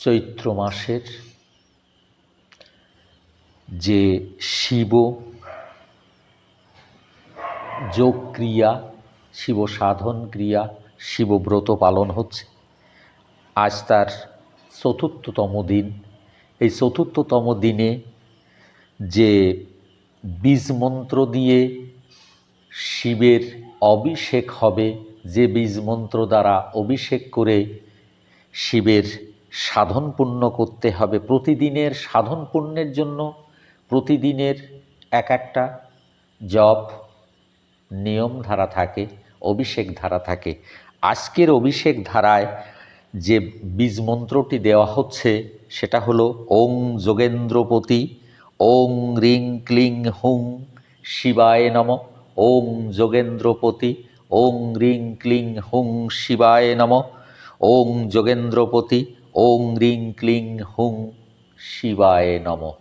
চৈত্র মাসের যে শিব যোগ ক্রিয়া শিব সাধন ক্রিয়া শিবব্রত পালন হচ্ছে, আজ তার চতুর্থতম দিন। এই চতুর্থতম দিনে যে বীজ মন্ত্র দিয়ে শিবের অভিষেক হবে, যে বীজ মন্ত্র দ্বারা অভিষেক করে শিবের সাধন পূর্ণ করতে হবে। প্রতিদিনের সাধন পুণ্যের জন্য প্রতিদিনের এক একটা জপ নিয়ম ধারা থাকে অভিষেক ধারা থাকে। আজকের অভিষেক ধারায় যে বীজ মন্ত্রটি দেওয়া হচ্ছে, সেটা হলো ওং যোগেন্দ্রপতি, ওং রিং ক্লিং হুং শিবায় নম, ওং যোগেন্দ্রপতি, ওং রিং ক্লিং হুং শিবায় নম, ওং যোগেন্দ্রপতি ওং রিং ক্লিং হুং শিবায় নমঃ।